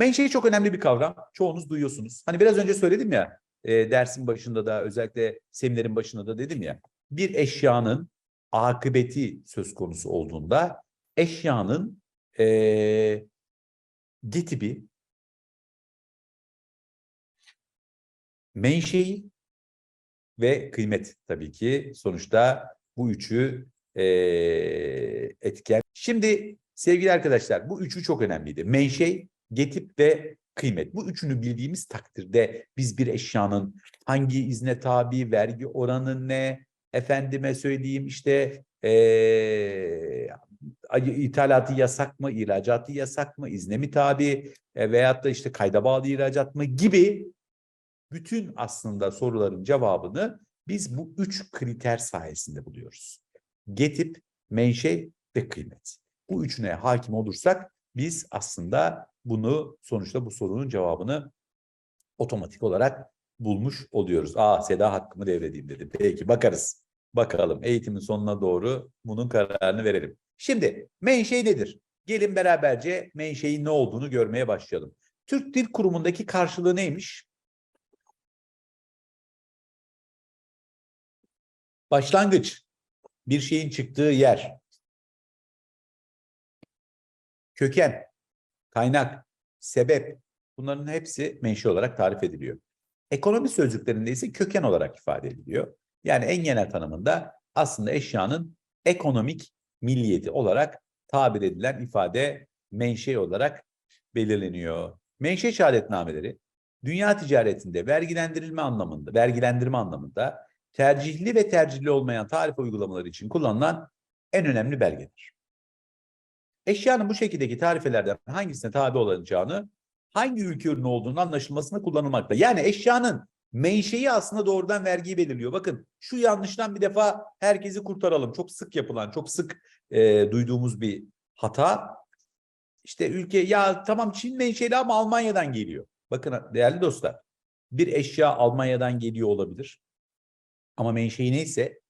Menşe çok önemli bir kavram. Çoğunuz duyuyorsunuz. Hani biraz önce söyledim ya e, dersin başında da özellikle seminerin başında da dedim ya bir eşyanın akıbeti söz konusu olduğunda eşyanın e, getibi menşei ve kıymet tabii ki sonuçta bu üçü e, etken. Şimdi sevgili arkadaşlar bu üçü çok önemliydi. Menşei, getip ve kıymet. Bu üçünü bildiğimiz takdirde biz bir eşyanın hangi izne tabi, vergi oranı ne, efendime söyleyeyim işte eee ithalatı yasak mı, ihracatı yasak mı, izne mi tabi e, veyahut da işte kayda bağlı ihracat mı gibi bütün aslında soruların cevabını biz bu üç kriter sayesinde buluyoruz. Getip, menşe ve kıymet. Bu üçüne hakim olursak biz aslında bunu sonuçta bu sorunun cevabını otomatik olarak bulmuş oluyoruz. Aa Seda hakkımı devredeyim dedi. Peki bakarız. Bakalım eğitimin sonuna doğru bunun kararını verelim. Şimdi menşe nedir? Gelin beraberce menşein ne olduğunu görmeye başlayalım. Türk Dil Kurumu'ndaki karşılığı neymiş? Başlangıç. Bir şeyin çıktığı yer. Köken, kaynak, sebep bunların hepsi menşe olarak tarif ediliyor. Ekonomi sözcüklerinde ise köken olarak ifade ediliyor. Yani en genel tanımında aslında eşyanın ekonomik milliyeti olarak tabir edilen ifade menşe olarak belirleniyor. Menşe şehadetnameleri dünya ticaretinde vergilendirilme anlamında, vergilendirme anlamında tercihli ve tercihli olmayan tarif uygulamaları için kullanılan en önemli belgedir. Eşyanın bu şekildeki tarifelerden hangisine tabi olacağını, hangi ülke ürünü olduğunu anlaşılmasında kullanılmakta. Yani eşyanın menşei aslında doğrudan vergiyi belirliyor. Bakın şu yanlıştan bir defa herkesi kurtaralım. Çok sık yapılan, çok sık e, duyduğumuz bir hata. İşte ülke ya tamam Çin menşeli ama Almanya'dan geliyor. Bakın değerli dostlar bir eşya Almanya'dan geliyor olabilir. Ama menşei neyse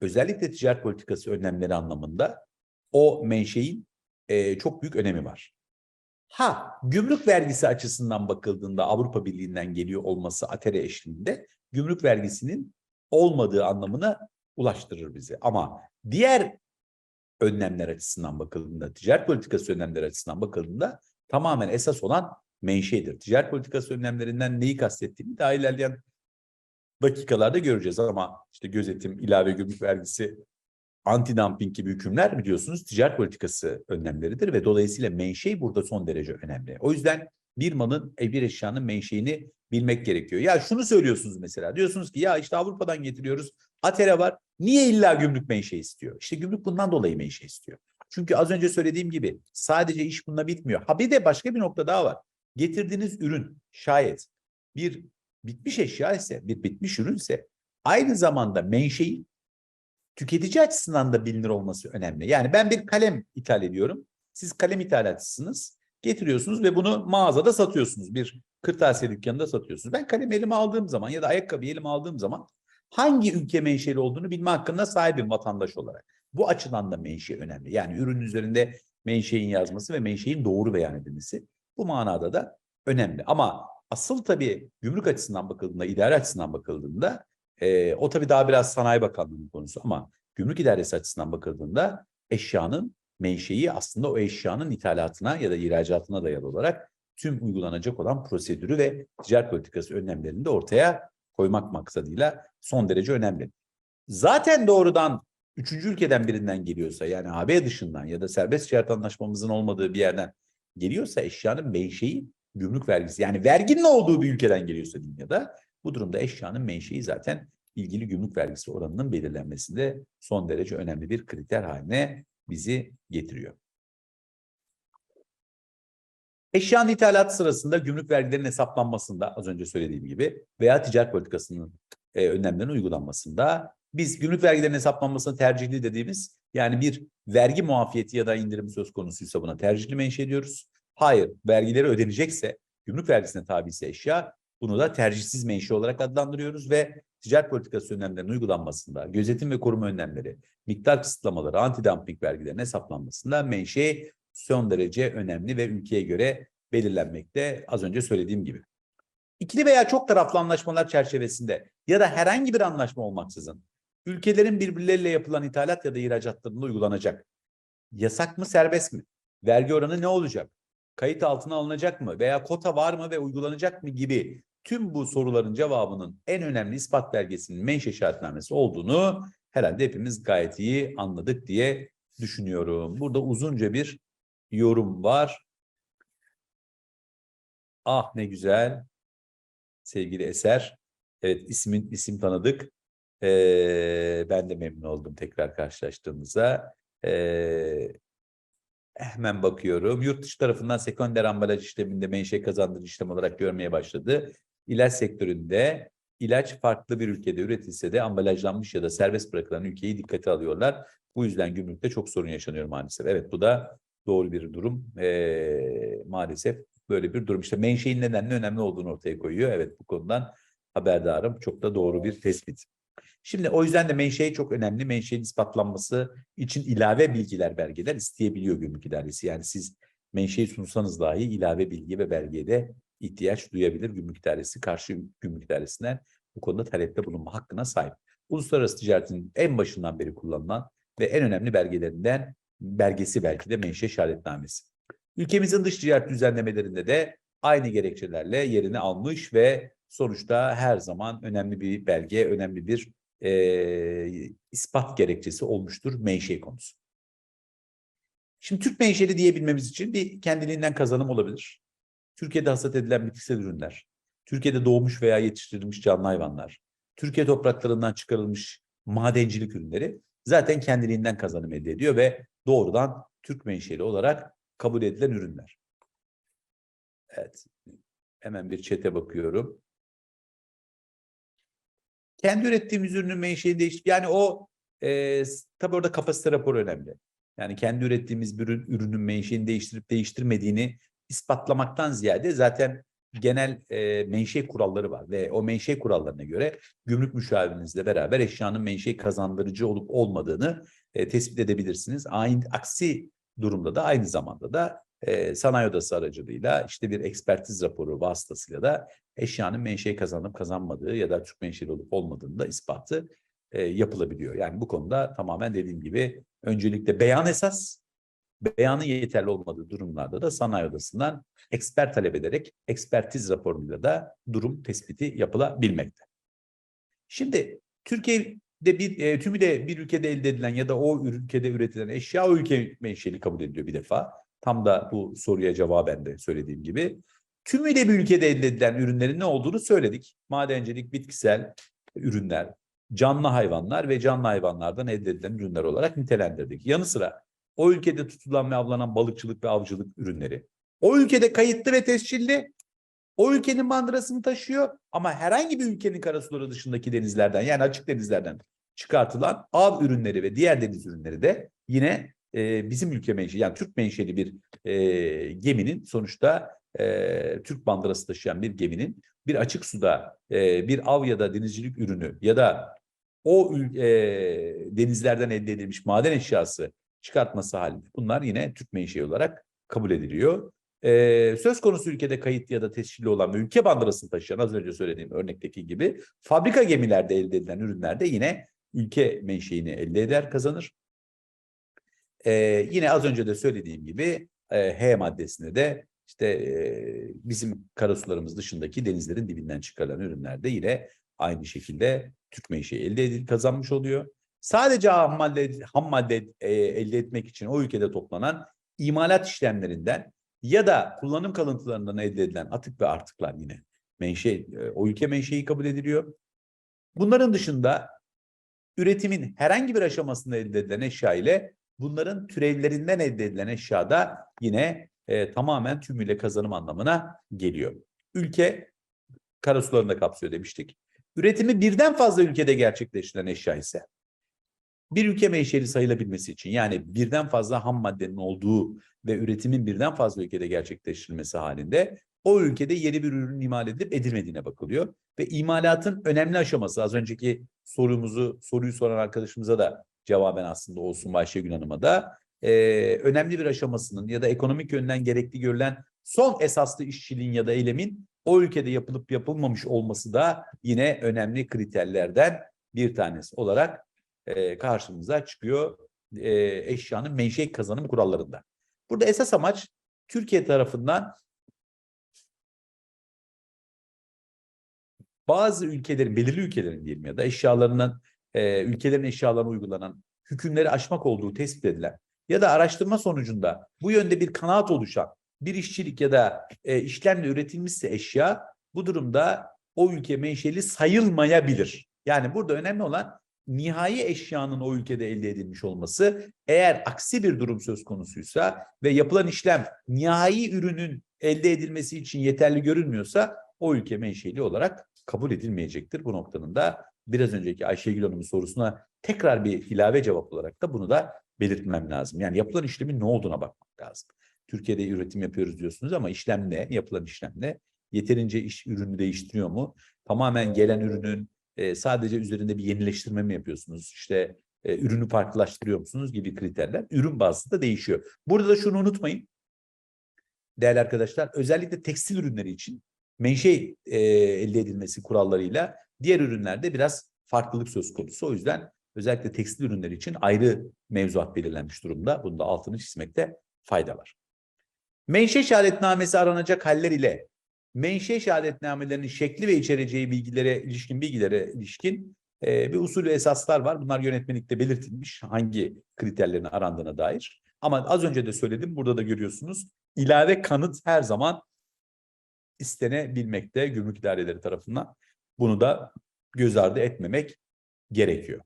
özellikle ticaret politikası önlemleri anlamında o menşein e, çok büyük önemi var. Ha, gümrük vergisi açısından bakıldığında Avrupa Birliği'nden geliyor olması ATERE eşliğinde gümrük vergisinin olmadığı anlamına ulaştırır bizi. Ama diğer önlemler açısından bakıldığında, ticaret politikası önlemleri açısından bakıldığında tamamen esas olan menşedir. Ticaret politikası önlemlerinden neyi kastettiğimi daha ilerleyen dakikalarda göreceğiz ama işte gözetim, ilave gümrük vergisi, anti-dumping gibi hükümler biliyorsunuz ticaret politikası önlemleridir ve dolayısıyla menşei burada son derece önemli. O yüzden bir malın, e, bir eşyanın menşeini bilmek gerekiyor. Ya şunu söylüyorsunuz mesela, diyorsunuz ki ya işte Avrupa'dan getiriyoruz, ATERE var, niye illa gümrük menşe istiyor? İşte gümrük bundan dolayı menşe istiyor. Çünkü az önce söylediğim gibi sadece iş bununla bitmiyor. Ha bir de başka bir nokta daha var. Getirdiğiniz ürün şayet bir bitmiş eşya ise, bir bitmiş ürünse aynı zamanda menşei tüketici açısından da bilinir olması önemli. Yani ben bir kalem ithal ediyorum. Siz kalem ithalatçısınız. Getiriyorsunuz ve bunu mağazada satıyorsunuz. Bir kırtasiye dükkanında satıyorsunuz. Ben kalemi elime aldığım zaman ya da ayakkabı elime aldığım zaman hangi ülke menşeli olduğunu bilme hakkında sahibim vatandaş olarak. Bu açıdan da menşe önemli. Yani ürün üzerinde menşein yazması ve menşein doğru beyan edilmesi bu manada da önemli. Ama asıl tabii gümrük açısından bakıldığında, idare açısından bakıldığında e, o tabii daha biraz Sanayi Bakanlığı'nın konusu ama gümrük idaresi açısından bakıldığında eşyanın menşei aslında o eşyanın ithalatına ya da ihracatına dayalı olarak tüm uygulanacak olan prosedürü ve ticaret politikası önlemlerini de ortaya koymak maksadıyla son derece önemli. Zaten doğrudan üçüncü ülkeden birinden geliyorsa yani AB dışından ya da serbest ticaret anlaşmamızın olmadığı bir yerden geliyorsa eşyanın menşei gümrük vergisi yani verginin olduğu bir ülkeden geliyorsa dünyada bu durumda eşyanın menşei zaten ilgili gümrük vergisi oranının belirlenmesinde son derece önemli bir kriter haline bizi getiriyor. Eşyanın ithalatı sırasında gümrük vergilerinin hesaplanmasında az önce söylediğim gibi veya ticaret politikasının e, önlemlerinin uygulanmasında biz gümrük vergilerinin hesaplanmasını tercihli dediğimiz yani bir vergi muafiyeti ya da indirim söz konusuysa buna tercihli menşe ediyoruz. Hayır, vergileri ödenecekse, gümrük vergisine tabi ise eşya bunu da tercihsiz menşe olarak adlandırıyoruz ve ticaret politikası önlemlerinin uygulanmasında, gözetim ve koruma önlemleri, miktar kısıtlamaları, anti-dumping vergilerinin hesaplanmasında menşe son derece önemli ve ülkeye göre belirlenmekte az önce söylediğim gibi. İkili veya çok taraflı anlaşmalar çerçevesinde ya da herhangi bir anlaşma olmaksızın ülkelerin birbirleriyle yapılan ithalat ya da ihracatlarında uygulanacak. Yasak mı serbest mi? Vergi oranı ne olacak? Kayıt altına alınacak mı? Veya kota var mı ve uygulanacak mı gibi tüm bu soruların cevabının en önemli ispat belgesinin menşe şartnamesi olduğunu herhalde hepimiz gayet iyi anladık diye düşünüyorum. Burada uzunca bir yorum var. Ah ne güzel. Sevgili Eser. Evet ismin isim tanıdık. Ee, ben de memnun oldum tekrar karşılaştığımıza. Ee, hemen bakıyorum. Yurt dışı tarafından sekonder ambalaj işleminde menşe kazandırıcı işlem olarak görmeye başladı. İlaç sektöründe ilaç farklı bir ülkede üretilse de ambalajlanmış ya da serbest bırakılan ülkeyi dikkate alıyorlar. Bu yüzden gümrükte çok sorun yaşanıyor maalesef. Evet bu da doğru bir durum. Ee, maalesef böyle bir durum. İşte menşein nedenle önemli olduğunu ortaya koyuyor. Evet bu konudan haberdarım. Çok da doğru bir tespit. Şimdi o yüzden de menşe çok önemli. Menşein ispatlanması için ilave bilgiler, belgeler isteyebiliyor gümrük idaresi. Yani siz menşeyi sunsanız dahi ilave bilgi ve belgeye de ihtiyaç duyabilir gümrük idaresi. Karşı gümrük idaresinden bu konuda talepte bulunma hakkına sahip. Uluslararası ticaretin en başından beri kullanılan ve en önemli belgelerinden belgesi belki de menşe şehadetnamesi. Ülkemizin dış ticaret düzenlemelerinde de aynı gerekçelerle yerini almış ve sonuçta her zaman önemli bir belge, önemli bir e, ispat gerekçesi olmuştur menşe konusu. Şimdi Türk menşeli diyebilmemiz için bir kendiliğinden kazanım olabilir. Türkiye'de hasat edilen bitkisel ürünler, Türkiye'de doğmuş veya yetiştirilmiş canlı hayvanlar, Türkiye topraklarından çıkarılmış madencilik ürünleri zaten kendiliğinden kazanım elde ediyor ve doğrudan Türk menşeli olarak kabul edilen ürünler. Evet. Hemen bir çete bakıyorum. Kendi ürettiğimiz ürünün menşeini değiştir. Yani o e, tabii orada kapasite raporu önemli. Yani kendi ürettiğimiz bir ürün, ürünün menşeini değiştirip değiştirmediğini ispatlamaktan ziyade zaten genel e, menşe kuralları var ve o menşe kurallarına göre gümrük müşavirinizle beraber eşyanın menşe kazandırıcı olup olmadığını e, tespit edebilirsiniz. Aynı aksi durumda da aynı zamanda da e, sanayi odası aracılığıyla işte bir ekspertiz raporu vasıtasıyla da eşyanın menşe kazanıp kazanmadığı ya da Türk menşeli olup olmadığını da ispatı e, yapılabiliyor. Yani bu konuda tamamen dediğim gibi öncelikle beyan esas, beyanın yeterli olmadığı durumlarda da sanayi odasından eksper talep ederek ekspertiz raporuyla da durum tespiti yapılabilmekte. Şimdi Türkiye'de bir e, tümüyle bir ülkede elde edilen ya da o ülkede üretilen eşya o ülke menşeli kabul ediliyor bir defa. Tam da bu soruya cevaben de söylediğim gibi. Tümüyle bir ülkede elde edilen ürünlerin ne olduğunu söyledik. Madencilik, bitkisel ürünler, canlı hayvanlar ve canlı hayvanlardan elde edilen ürünler olarak nitelendirdik. Yanı sıra o ülkede tutulan ve avlanan balıkçılık ve avcılık ürünleri. O ülkede kayıtlı ve tescilli. O ülkenin bandırasını taşıyor ama herhangi bir ülkenin karasuları dışındaki denizlerden yani açık denizlerden çıkartılan av ürünleri ve diğer deniz ürünleri de yine e, bizim ülke menşeli yani Türk menşeli bir e, geminin sonuçta e, Türk bandırası taşıyan bir geminin bir açık suda e, bir av ya da denizcilik ürünü ya da o e, denizlerden elde edilmiş maden eşyası çıkartması halinde bunlar yine Türk menşei olarak kabul ediliyor. Ee, söz konusu ülkede kayıt ya da tescilli olan ve ülke bandırasını taşıyan az önce söylediğim örnekteki gibi fabrika gemilerde elde edilen ürünlerde yine ülke menşeini elde eder, kazanır. Ee, yine az önce de söylediğim gibi e, H maddesinde de işte e, bizim karasularımız dışındaki denizlerin dibinden çıkarılan ürünlerde yine aynı şekilde Türk menşei elde edilip kazanmış oluyor. Sadece ham madde, ham madde e, elde etmek için o ülkede toplanan imalat işlemlerinden ya da kullanım kalıntılarından elde edilen atık ve artıklar yine menşe, e, o ülke menşei kabul ediliyor. Bunların dışında üretimin herhangi bir aşamasında elde edilen eşya ile bunların türevlerinden elde edilen eşya da yine e, tamamen tümüyle kazanım anlamına geliyor. Ülke karasularında kapsıyor demiştik. Üretimi birden fazla ülkede gerçekleştirilen eşya ise bir ülke menşeli sayılabilmesi için yani birden fazla ham maddenin olduğu ve üretimin birden fazla ülkede gerçekleştirilmesi halinde o ülkede yeni bir ürün imal edilip edilmediğine bakılıyor. Ve imalatın önemli aşaması az önceki sorumuzu soruyu soran arkadaşımıza da cevaben aslında olsun Ayşegül Hanım'a da e, önemli bir aşamasının ya da ekonomik yönden gerekli görülen son esaslı işçiliğin ya da eylemin o ülkede yapılıp yapılmamış olması da yine önemli kriterlerden bir tanesi olarak e, karşımıza çıkıyor e, eşyanın menşe kazanım kurallarında. Burada esas amaç Türkiye tarafından bazı ülkelerin, belirli ülkelerin diyelim ya da eşyalarının, e, ülkelerin eşyalarına uygulanan hükümleri aşmak olduğu tespit edilen ya da araştırma sonucunda bu yönde bir kanaat oluşan bir işçilik ya da e, işlemle üretilmişse eşya bu durumda o ülke menşeli sayılmayabilir. Yani burada önemli olan nihai eşyanın o ülkede elde edilmiş olması eğer aksi bir durum söz konusuysa ve yapılan işlem nihai ürünün elde edilmesi için yeterli görünmüyorsa o ülke menşeli olarak kabul edilmeyecektir. Bu noktanın da biraz önceki Ayşegül Hanım'ın sorusuna tekrar bir ilave cevap olarak da bunu da belirtmem lazım. Yani yapılan işlemin ne olduğuna bakmak lazım. Türkiye'de üretim yapıyoruz diyorsunuz ama işlem ne? Yapılan işlem ne? Yeterince iş ürünü değiştiriyor mu? Tamamen gelen ürünün e, sadece üzerinde bir yenileştirme mi yapıyorsunuz? İşte e, ürünü farklılaştırıyor musunuz gibi kriterler ürün bazlı da değişiyor. Burada da şunu unutmayın. Değerli arkadaşlar özellikle tekstil ürünleri için menşe e, elde edilmesi kurallarıyla diğer ürünlerde biraz farklılık söz konusu. O yüzden özellikle tekstil ürünleri için ayrı mevzuat belirlenmiş durumda. Bunda altını çizmekte fayda var. Menşe şehadetnamesi aranacak haller ile menşe şehadetnamelerinin şekli ve içereceği bilgilere ilişkin bilgilere ilişkin e, bir usul ve esaslar var. Bunlar yönetmelikte belirtilmiş hangi kriterlerin arandığına dair. Ama az önce de söyledim burada da görüyorsunuz ilave kanıt her zaman istenebilmekte gümrük idareleri tarafından. Bunu da göz ardı etmemek gerekiyor.